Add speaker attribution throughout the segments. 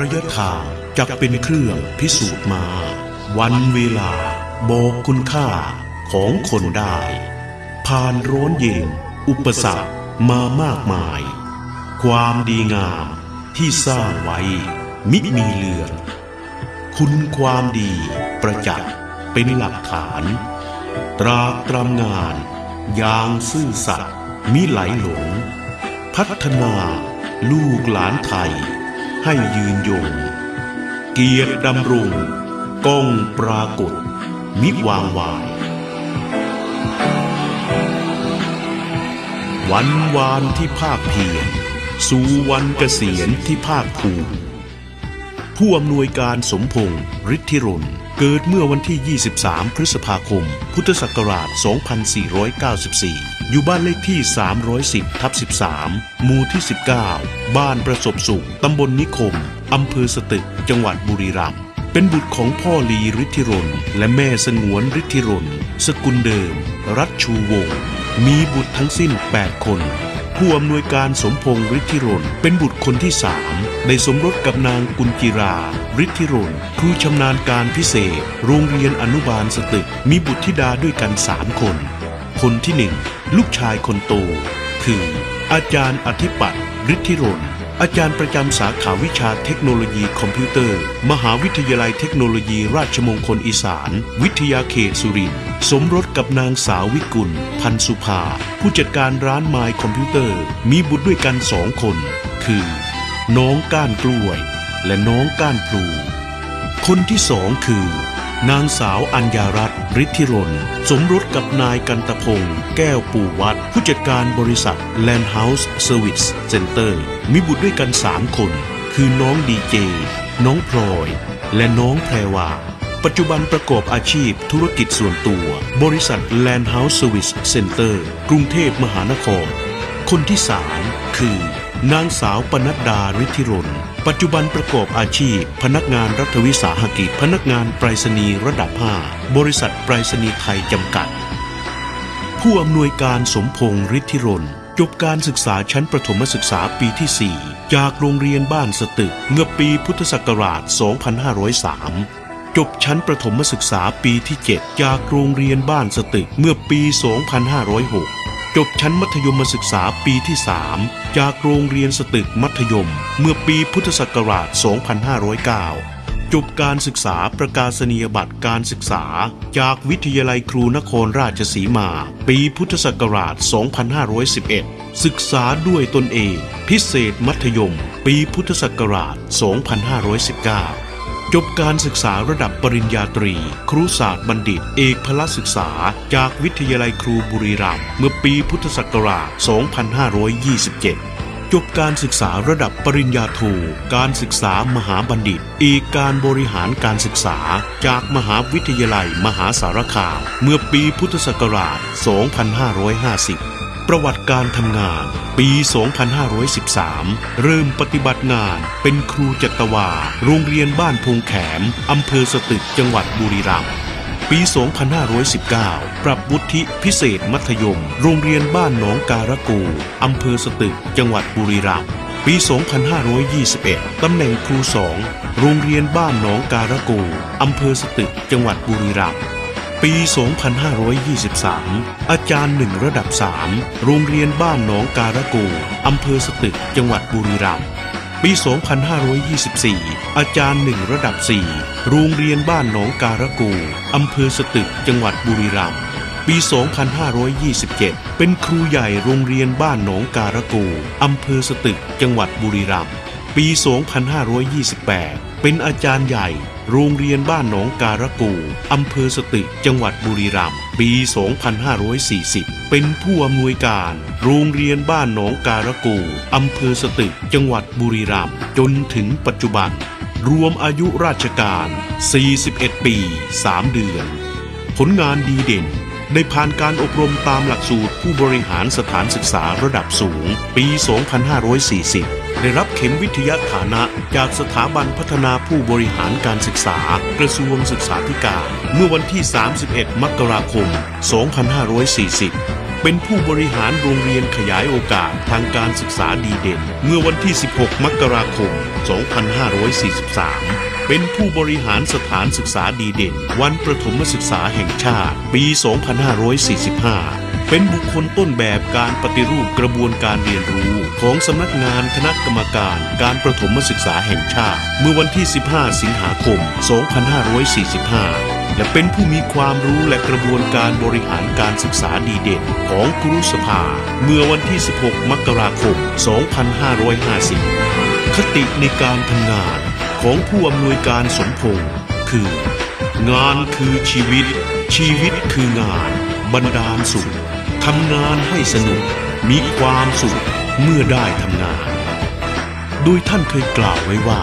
Speaker 1: ระยะทางจะเป็นเครื่องพิสูจน์มา วันเวลาบอกคุณค่าของคนได้ ผ่านร้อนเย็น อุปสรรคมามากมาย ความดีงามที่สร้างไว้ มิมีเลือน คุณความดีประจักษ์เป็นหลักฐาน ตราตรำงานอย่างซื่อสัตย์มิไหลหลง พัฒนาลูกหลานไทย ให้ยืนยง เกียรติดำรงก้องปรากฏ มิวางวาย วันวานที่ภาคเพียรสู่วันเกษียณที่ภาคภูมิผู้อำนวยการสมพงศ์ฤทธิรน เกิดเมื่อวันที่ 23 พฤษภาคม พุทธศักราช 2494 อยู่บ้านเลขที่ 310 ทับ 13 หมู่ที่ 19 บ้านประสบสุข ตำบลนิคม อำเภอสตึก จังหวัดบุรีรัมย์ เป็นบุตรของพ่อลีฤทธิรนและแม่สงวนฤทธิรนสกุลเดิม รัชชูวงศ์ มีบุตรทั้งสิ้น 8 คน ผู้อำนวยการสมพงศ์ฤทธิรนเป็นบุตรคนที่สามได้สมรสกับนางกุลจิราฤทธิรนครูชำนาญการพิเศษ โรงเรียนอนุบาลสตึก มีบุตรธิดาด้วยกันสามคน คนที่หนึ่งลูกชายคนโต คือ อาจารย์อธิปัตย์ฤทธิรน อาจารย์ประจำสาขาวิชาเทคโนโลยีคอมพิวเตอร์ มหาวิทยาลัยเทคโนโลยีราชมงคลอีสาน วิทยาเขตสุรินทร์สมรสกับนางสาววิกุล พันสุภา ผู้จัดการร้านไมล์คอมพิวเตอร์ มีบุตรด้วยกันสองคน คือ น้องก้านกล้วย และน้องก้านพลูคนที่สองคือ นางสาวอัญญารัตน์ฤทธิรนสมรสกับนายกันตพงศ์แก้วปู่วัด ผู้จัดการบริษัท Landhouse Service Center มีบุตรด้วยกันสามคน คือน้องดีเจ น้องพลอย และน้องแพรวา ปัจจุบันประกอบอาชีพธุรกิจส่วนตัว บริษัท Landhouse Service Center กรุงเทพมหานคร คนที่สามคือนางสาวปนัดดาฤทธิรน ปัจจุบันประกอบอาชีพ พนักงานรัฐวิสาหกิจ พนักงานไปรษณีย์ระดับ 5 บริษัทไปรษณีย์ไทยจำกัด ผู้อำนวยการสมพงษ์ฤทธิรนจบการศึกษาชั้นประถมศึกษาปีที่ 4 จากโรงเรียนบ้านสตึกเมื่อปีพุทธศักราช 2503จบชั้นประถมศึกษาปีที่ 7 จากโรงเรียนบ้านสตึกเมื่อปี 2506 จบชั้นมัธยมศึกษาปีที่ 3 จากโรงเรียนสตึกมัธยม เมื่อปีพุทธศักราช 2509 จบการศึกษาประกาศนียบัตรการศึกษา จากวิทยาลัยครูนครราชสีมา ปีพุทธศักราช 2511 ศึกษาด้วยตนเอง พิเศษมัธยม ปีพุทธศักราช 2519 จบการศึกษาระดับปริญญาตรี ครุศาสตร์บัณฑิต เอกพละศึกษา จากวิทยาลัยครูบุรีรัมย์เมื่อปีพุทธศักราช 2527 จบการศึกษาระดับปริญญาโทการศึกษามหาบัณฑิต เอกการบริหารการศึกษา จากมหาวิทยาลัยมหาสารคาม เมื่อปีพุทธศักราช 2550 ประวัติการทำงาน ปี 2513 เริ่มปฏิบัติงานเป็นครูจัตวา โรงเรียนบ้านพงแขม อำเภอสตึกจังหวัดบุรีรัมย์ปี 2519 ปรับวุฒิพิเศษมัธยม โรงเรียนบ้านหนองการะกู อำเภอสตึก จังหวัดบุรีรัมย์ปี 2521 ตำแหน่งครูสอง โรงเรียนบ้านหนองการะกู อำเภอสตึก จังหวัดบุรีรัมย์ ปี 2523 อาจารย์หนึ่งระดับ 3 โรงเรียนบ้านหนองการะกู อำเภอสตึก จังหวัดบุรีรัมย์ปี 2524 อาจารย์หนึ่งระดับ 4 โรงเรียนบ้านหนองการะกู อำเภอสตึก จังหวัดบุรีรัมย์ ปี 2527 เป็นครูใหญ่โรงเรียนบ้านหนองการะกู อำเภอสตึก จังหวัดบุรีรัมย์ ปี 2528 เป็นอาจารย์ใหญ่ โรงเรียนบ้านหนองการะกู อำเภอสตึก จังหวัดบุรีรัมย์ ปี 2540 เป็นผู้อำนวยการ โรงเรียนบ้านหนองการะกู อำเภอสตึก จังหวัดบุรีรัมย์ จนถึงปัจจุบัน รวมอายุราชการ 41 ปี 3 เดือน ผลงานดีเด่นได้ผ่านการอบรมตามหลักสูตรผู้บริหารสถานศึกษาระดับสูง ปี 2540 ได้รับเข็มวิทยาฐานะจากสถาบันพัฒนาผู้บริหารการศึกษา กระทรวงศึกษาธิการ เมื่อวันที่ 31 มกราคม 2540 เป็นผู้บริหารโรงเรียนขยายโอกาสทางการศึกษาดีเด่น เมื่อวันที่ 16 มกราคม 2543 เป็นผู้บริหารสถานศึกษาดีเด่น วันประถมศึกษาแห่งชาติ ปี 2545 เป็นบุคคลต้นแบบการปฏิรูปกระบวนการเรียนรู้ของสำนักงานคณะกรรมการการประถมศึกษาแห่งชาติ เมื่อวันที่ 15 สิงหาคม 2545 และเป็นผู้มีความรู้และกระบวนการบริหารการศึกษาดีเด่นของครุสภา เมื่อวันที่ 16 มกราคม 2550 คติในการทำงานของผู้อำนวยการสมพงษ์คือ งานคือชีวิต ชีวิตคืองานบรรดาลสุข ทำงานให้สนุก มีความสุขเมื่อได้ทำงาน โดยท่านเคยกล่าวไว้ว่า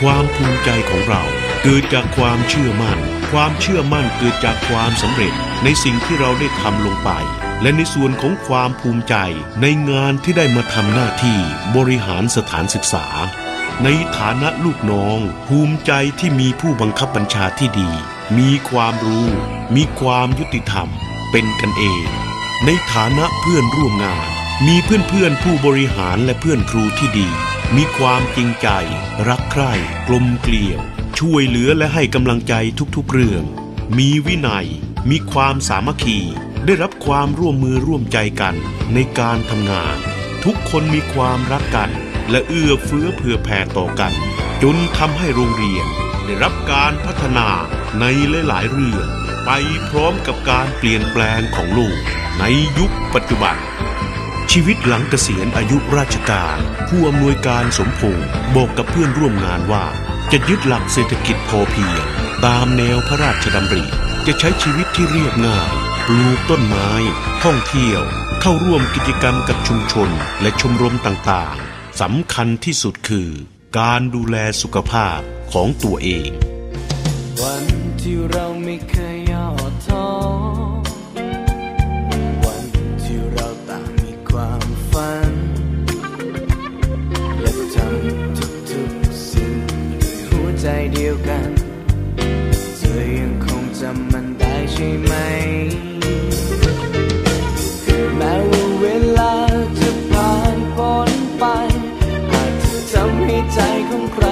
Speaker 1: ความภูมิใจของเราเกิดจากความเชื่อมั่น ความเชื่อมั่นเกิดจากความสำเร็จในสิ่งที่เราได้ทำลงไป และในส่วนของความภูมิใจในงานที่ได้มาทำหน้าที่บริหารสถานศึกษา ในฐานะลูกน้อง ภูมิใจที่มีผู้บังคับบัญชาที่ดี มีความรู้ มีความยุติธรรม เป็นกันเอง ในฐานะเพื่อนร่วมงาน มีเพื่อนๆผู้บริหารและเพื่อนครูที่ดี มีความจริงใจ รักใคร่กลมเกลียว ช่วยเหลือและให้กำลังใจทุกๆเรื่อง มีวินัย มีความสามัคคี ได้รับความร่วมมือร่วมใจกันในการทำงาน ทุกคนมีความรักกัน และเอื้อเฟื้อเผื่อแผ่ต่อกัน จนทำให้โรงเรียน ได้รับการพัฒนาในหลายๆเรื่อง ไปพร้อมกับการเปลี่ยนแปลงของโลกในยุคปัจจุบัน ชีวิตหลังเกษียณอายุราชการ ผู้อำนวยการสมพงษ์บอกกับเพื่อนร่วมงานว่า จะยึดหลักเศรษฐกิจพอเพียงตามแนวพระราชดำริ จะใช้ชีวิตที่เรียบง่าย ปลูกต้นไม้ ท่องเที่ยว เข้าร่วมกิจกรรมกับชุมชนและชมรมต่างๆสำคัญที่สุดคือ การดูแลสุขภาพของตัวเอง
Speaker 2: วันที่เราไม่เคย ยวกัน เธอยังคงจำมันได้ใช่ไหม แม้ว่าเวลาจะผ่านพ้นไปอาจเธทำให้ใจของใคร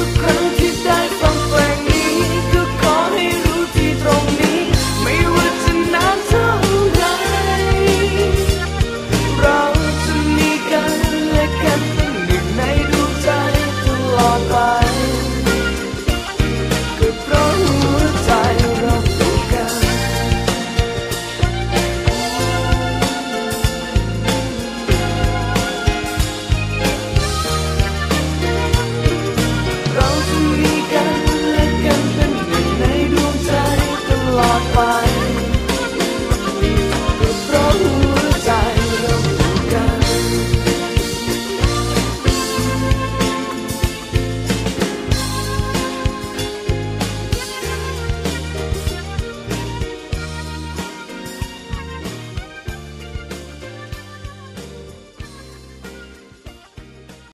Speaker 2: to cry.